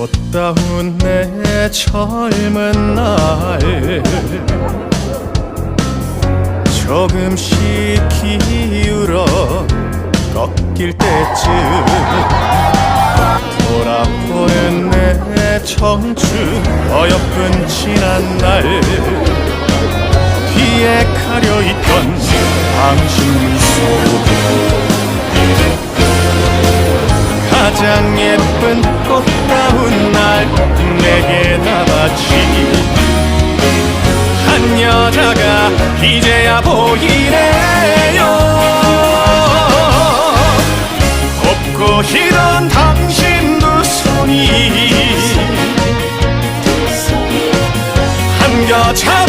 꽃다운 내 젊은 날. 조금씩 기울어 꺾일 때쯤 돌아보는 내 청춘 어여쁜 지난 날. 뒤에 가려 있던 당신 미소 가장 예쁜 여자가 이제야 보이네요. 곱고 희던 당신 두 손이 한겨차